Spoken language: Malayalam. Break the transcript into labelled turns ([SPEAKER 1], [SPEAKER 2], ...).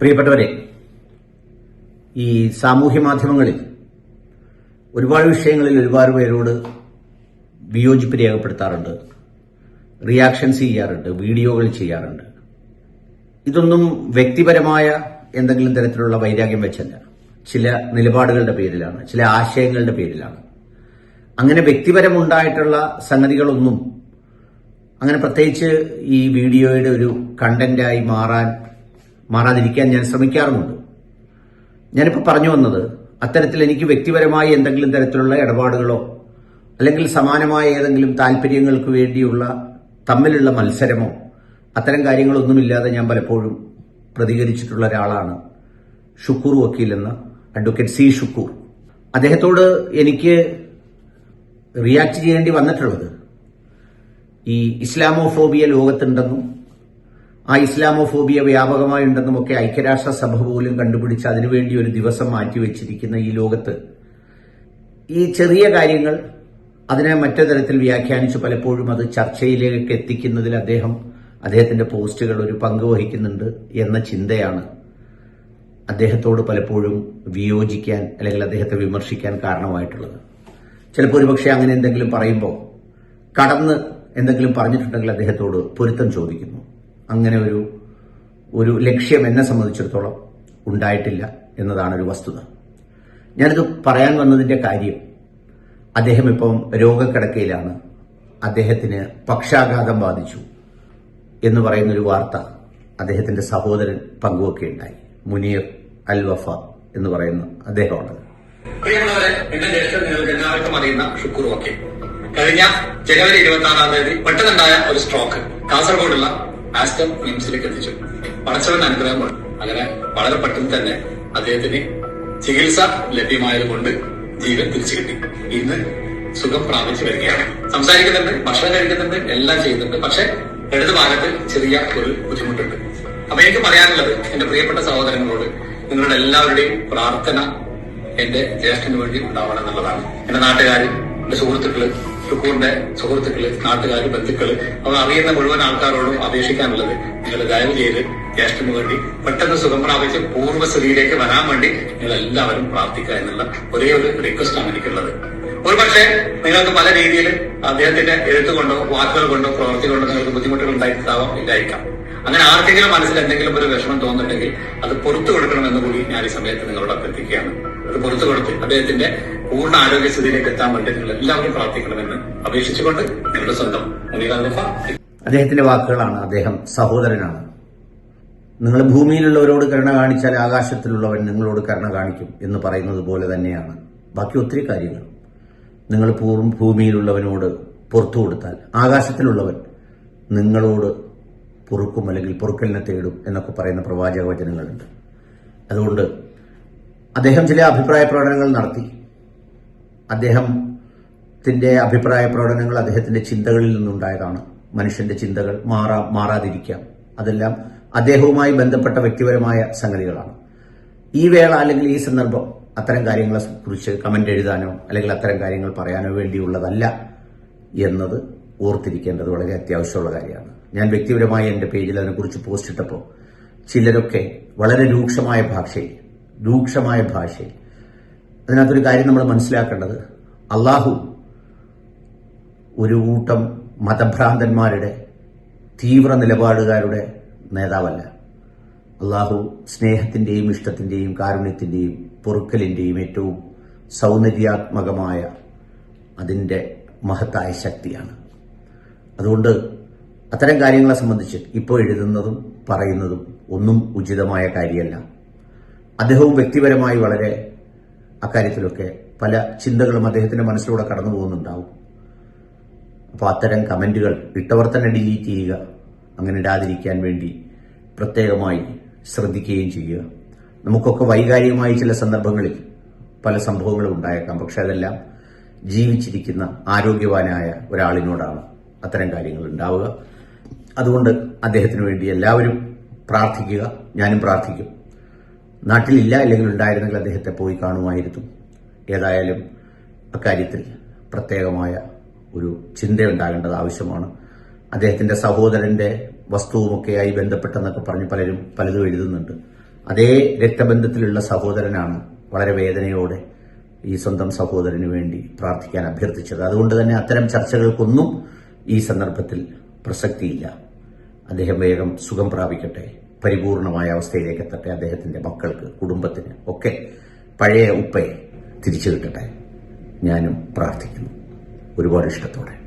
[SPEAKER 1] പ്രിയപ്പെട്ടവരെ ഈ സാമൂഹ്യ മാധ്യമങ്ങളിൽ ഒരുപാട് വിഷയങ്ങളിൽ ഒരുപാട് പേരോട് വിയോജിപ്പ് രേഖപ്പെടുത്താറുണ്ട് റിയാക്ഷൻസ് ചെയ്യാറുണ്ട് വീഡിയോകൾ ചെയ്യാറുണ്ട്. ഇതൊന്നും വ്യക്തിപരമായ എന്തെങ്കിലും തരത്തിലുള്ള വൈരാഗ്യം വെച്ചല്ല. ചില നിലപാടുകളുടെ പേരിലാണ് ചില ആശയങ്ങളുടെ പേരിലാണ്. അങ്ങനെ വ്യക്തിപരമുണ്ടായിട്ടുള്ള സംഗതികളൊന്നും അങ്ങനെ പ്രത്യേകിച്ച് ഈ വീഡിയോയുടെ ഒരു കണ്ടന്റായി മാറാൻ മാറാതിരിക്കാൻ ഞാൻ ശ്രമിക്കാറുമുണ്ട്. ഞാനിപ്പോൾ പറഞ്ഞു വന്നത് അത്തരത്തിൽ എനിക്ക് വ്യക്തിപരമായി എന്തെങ്കിലും തരത്തിലുള്ള ഇടപാടുകളോ അല്ലെങ്കിൽ സമാനമായ ഏതെങ്കിലും താല്പര്യങ്ങൾക്ക് വേണ്ടിയുള്ള തമ്മിലുള്ള മത്സരമോ അത്തരം കാര്യങ്ങളൊന്നുമില്ലാതെ ഞാൻ പലപ്പോഴും പ്രതികരിച്ചിട്ടുള്ള ഒരാളാണ് ഷുക്കൂർ വക്കീൽ എന്ന അഡ്വക്കേറ്റ് സി ഷുക്കൂർ. അദ്ദേഹത്തോട് എനിക്ക് റിയാക്ട് ചെയ്യേണ്ടി വന്നിട്ടുള്ളത് ഈ ഇസ്ലാമോഫോബിയ ലോകത്തുണ്ടെന്നും ആ ഇസ്ലാമോഫോബിയ വ്യാപകമായി ഉണ്ടെന്നും ഒക്കെ ഐക്യരാഷ്ട്രസഭ പോലും കണ്ടുപിടിച്ച് അതിനുവേണ്ടി ഒരു ദിവസം മാറ്റിവെച്ചിരിക്കുന്ന ഈ ലോകത്ത് ഈ ചെറിയ കാര്യങ്ങൾ അതിനെ മറ്റു തരത്തിൽ വ്യാഖ്യാനിച്ച് പലപ്പോഴും അത് ചർച്ചയിലേക്ക് എത്തിക്കുന്നതിൽ അദ്ദേഹം അദ്ദേഹത്തിന്റെ പോസ്റ്റുകൾ ഒരു പങ്ക് വഹിക്കുന്നുണ്ട് എന്ന ചിന്തയാണ് അദ്ദേഹത്തോട് പലപ്പോഴും വിയോജിക്കാൻ അല്ലെങ്കിൽ അദ്ദേഹത്തെ വിമർശിക്കാൻ കാരണമായിട്ടുള്ളത്. ചിലപ്പോൾ ഒരുപക്ഷെ അങ്ങനെ എന്തെങ്കിലും പറയുമ്പോൾ കടന്ന് എന്തെങ്കിലും പറഞ്ഞിട്ടുണ്ടെങ്കിൽ അദ്ദേഹത്തോട് പൊരുത്തം ചോദിക്കുന്നു. അങ്ങനെ ഒരു ഒരു ലക്ഷ്യം എന്നെ സംബന്ധിച്ചിടത്തോളം ഉണ്ടായിട്ടില്ല എന്നതാണ് ഒരു വസ്തുത. ഞാനിത് പറയാൻ വന്നതിന്റെ കാര്യം അദ്ദേഹം ഇപ്പം രോഗക്കിടക്കയിലാണ്. അദ്ദേഹത്തിന് പക്ഷാഘാതം ബാധിച്ചു എന്ന് പറയുന്നൊരു വാർത്ത അദ്ദേഹത്തിന്റെ സഹോദരൻ പങ്കുവെക്കുകയുണ്ടായി. മുനീർ അൽ വഫ എന്ന് പറയുന്ന
[SPEAKER 2] അദ്ദേഹമാണ്. എന്റെ നിങ്ങൾക്ക് എല്ലാവർക്കും അറിയുന്ന കഴിഞ്ഞ ജനുവരി ഇരുപത്തി ആറാം തീയതി പെട്ടെന്നുണ്ടായ ഒരു സ്ട്രോക്ക്. കാസർഗോഡുള്ള ആസ്റ്റർ മിംസിലേക്ക് എത്തിച്ചു. പടച്ചവൻ അനുഗ്രഹം കൊണ്ട്. അങ്ങനെ വളരെ പെട്ടെന്ന് തന്നെ അദ്ദേഹത്തിന് ചികിത്സ ലഭ്യമായത് കൊണ്ട് ജീവൻ തിരിച്ചു കിട്ടി. ഇന്ന് സുഖം പ്രാപിച്ചു വരികയാണ്. സംസാരിക്കുന്നുണ്ട് ഭക്ഷണം കഴിക്കുന്നുണ്ട് എല്ലാം ചെയ്യുന്നുണ്ട്. പക്ഷെ ഇടത് ഭാഗത്ത് ചെറിയ ഒരു ബുദ്ധിമുട്ടുണ്ട്. അപ്പൊ എനിക്ക് പറയാനുള്ളത് എന്റെ പ്രിയപ്പെട്ട സഹോദരങ്ങളോട് നിങ്ങളുടെ എല്ലാവരുടെയും പ്രാർത്ഥന എന്റെ ജ്യേഷ്ഠന് വേണ്ടി ഉണ്ടാവണം എന്നുള്ളതാണ്. എന്റെ നാട്ടുകാർ എന്റെ സുഹൃത്തുക്കൾ ഷുക്കൂറിന്റെ സുഹൃത്തുക്കൾ നാട്ടുകാർ ബന്ധുക്കൾ അവർ അറിയുന്ന മുഴുവൻ ആൾക്കാരോടും അപേക്ഷിക്കാനുള്ളത് നിങ്ങൾ ദയവ് ചെയ്ത് ജ്യേഷ്ഠന് വേണ്ടി പെട്ടെന്ന് സുഖം പ്രാപിച്ച് പൂർവസ്ഥിതിയിലേക്ക് വരാൻ വേണ്ടി നിങ്ങൾ എല്ലാവരും പ്രാർത്ഥിക്കുക എന്നുള്ള ഒരേ ഒരു റിക്വസ്റ്റ് ആണ് എനിക്കുള്ളത്. ഒരുപക്ഷെ നിങ്ങൾക്ക് പല രീതിയിൽ അദ്ദേഹത്തിന്റെ എഴുത്ത് കൊണ്ടോ വാക്കുകൾ കൊണ്ടോ പ്രവൃത്തി കൊണ്ടോ നിങ്ങൾക്ക് ബുദ്ധിമുട്ടുകൾ ഉണ്ടായിട്ടുണ്ടാവാം ഇല്ലായിരിക്കാം അങ്ങനെ ആർക്കെങ്കിലും മനസ്സിൽ എന്തെങ്കിലും ഒരു വിഷമം തോന്നുന്നുണ്ടെങ്കിൽ അത് പുറത്തു കൊടുക്കണമെന്ന് കൂടി ഞാൻ ഈ സമയത്ത് നിങ്ങളോട് അഭ്യർത്ഥിക്കുകയാണ് പുറത്തു കൊടുത്ത് അദ്ദേഹത്തിന്റെ പൂർണ ആരോഗ്യസ്ഥിതിയിലേക്ക് എത്താൻ വേണ്ടി നിങ്ങൾ എല്ലാവരും പ്രാർത്ഥിക്കണമെന്ന് അപേക്ഷിച്ചുകൊണ്ട് നിങ്ങളുടെ സ്വന്തം മുനീർ
[SPEAKER 1] അദ്ദേഹത്തിന്റെ വാക്കുകളാണ് അദ്ദേഹം സഹോദരനാണ്. നിങ്ങൾ ഭൂമിയിലുള്ളവരോട് കരുണ കാണിച്ചാൽ ആകാശത്തിലുള്ളവൻ നിങ്ങളോട് കരുണ കാണിക്കും എന്ന് പറയുന്നത് പോലെ തന്നെയാണ്. ബാക്കി ഒത്തിരി കാര്യങ്ങൾ. നിങ്ങൾ ഭൂമിയിലുള്ളവനോട് പുറത്തു കൊടുത്താൽ ആകാശത്തിലുള്ളവൻ നിങ്ങളോട് പൊറുക്കും അല്ലെങ്കിൽ പൊറുക്കലിനെ തേടും എന്നൊക്കെ പറയുന്ന പ്രവാചക വചനങ്ങളുണ്ട്. അതുകൊണ്ട് അദ്ദേഹം ചില അഭിപ്രായ പ്രകടനങ്ങൾ നടത്തി. അദ്ദേഹത്തിന്റെ അഭിപ്രായ പ്രകടനങ്ങൾ അദ്ദേഹത്തിന്റെ ചിന്തകളിൽ നിന്നുണ്ടായതാണ്. മനുഷ്യന്റെ ചിന്തകൾ മാറാ മാറാതിരിക്കാം. അതെല്ലാം അദ്ദേഹവുമായി ബന്ധപ്പെട്ട വ്യക്തിപരമായ സംഗതികളാണ്. ഈ വേള അല്ലെങ്കിൽ ഈ സന്ദർഭം അത്തരം കാര്യങ്ങളെ കുറിച്ച് കമന്റ് എഴുതാനോ അല്ലെങ്കിൽ അത്തരം കാര്യങ്ങൾ പറയാനോ വേണ്ടിയുള്ളതല്ല എന്നത് ഓർത്തിരിക്കേണ്ടത് വളരെ അത്യാവശ്യമുള്ള കാര്യമാണ്. ഞാൻ വ്യക്തിപരമായി എന്റെ പേജിൽ അതിനെക്കുറിച്ച് പോസ്റ്റ് ഇട്ടപ്പോൾ ചിലരൊക്കെ വളരെ രൂക്ഷമായ ഭാഷയിൽ രൂക്ഷമായ ഭാഷയിൽ. അതിനകത്തൊരു കാര്യം നമ്മൾ മനസ്സിലാക്കേണ്ടത് അള്ളാഹു ഒരു കൂട്ടം മതഭ്രാന്തന്മാരുടെ തീവ്ര നിലപാടുകാരുടെ നേതാവല്ല. അള്ളാഹു സ്നേഹത്തിന്റെയും ഇഷ്ടത്തിന്റെയും കാരുണ്യത്തിന്റെയും പൊറുക്കലിന്റെയും ഏറ്റവും സൗന്ദര്യാത്മകമായ അതിന്റെ മഹത്തായ ശക്തിയാണ്. അതുകൊണ്ട് അത്തരം കാര്യങ്ങളെ സംബന്ധിച്ച് ഇപ്പോൾ എഴുതുന്നതും പറയുന്നതും ഒന്നും ഉചിതമായ കാര്യമല്ല. അദ്ദേഹവും വ്യക്തിപരമായി വളരെ അക്കാര്യത്തിലൊക്കെ പല ചിന്തകളും അദ്ദേഹത്തിന്റെ മനസ്സിലൂടെ കടന്നു പോകുന്നുണ്ടാവും. അപ്പോൾ അത്തരം കമന്റുകൾ ഇട്ടവർ തന്നെ ഡിലീറ്റ് ചെയ്യുക അങ്ങനെ ഇടാതിരിക്കാൻ വേണ്ടി പ്രത്യേകമായി ശ്രദ്ധിക്കുകയും ചെയ്യുക. നമുക്കൊക്കെ വൈകാരികമായി ചില സന്ദർഭങ്ങളിൽ പല സംഭവങ്ങളും ഉണ്ടായേക്കാം പക്ഷെ അതെല്ലാം ജീവിച്ചിരിക്കുന്ന ആരോഗ്യവാനായ ഒരാളിനോടാണ് അത്തരം കാര്യങ്ങൾ ഉണ്ടാവുക. അതുകൊണ്ട് അദ്ദേഹത്തിന് വേണ്ടി എല്ലാവരും പ്രാർത്ഥിക്കുക ഞാനും പ്രാർത്ഥിക്കും. നാട്ടിലില്ല അല്ലെങ്കിൽ ഉണ്ടായിരുന്നെങ്കിൽ അദ്ദേഹത്തെ പോയി കാണുമായിരുന്നു. ഏതായാലും അക്കാര്യത്തിൽ പ്രത്യേകമായ ഒരു ചിന്തയുണ്ടാകേണ്ടത് ആവശ്യമാണ്. അദ്ദേഹത്തിന്റെ സഹോദരന്റെ വസ്തുവുമൊക്കെയായി ബന്ധപ്പെട്ടെന്നൊക്കെ പറഞ്ഞ് പലരും പലതും എഴുതുന്നുണ്ട്. അതേ രക്തബന്ധത്തിലുള്ള സഹോദരനാണ് വളരെ വേദനയോടെ ഈ സ്വന്തം സഹോദരന് വേണ്ടി പ്രാർത്ഥിക്കാൻ അഭ്യർത്ഥിച്ചത്. അതുകൊണ്ട് തന്നെ അത്തരം ചർച്ചകൾക്കൊന്നും ഈ സന്ദർഭത്തിൽ പ്രസക്തിയില്ല. അദ്ദേഹം വേഗം സുഖം പ്രാപിക്കട്ടെ. പരിപൂർണമായ അവസ്ഥയിലേക്ക് എത്തട്ടെ അദ്ദേഹത്തിന്റെ മക്കൾക്ക് കുടുംബത്തിന്. ഒക്കെ പഴയ ഉപ്പയെ തിരിച്ചു കിട്ടട്ടെ. ഞാനും പ്രാർത്ഥിക്കുന്നു. ഒരുപാട് ഇഷ്ടത്തോടെ.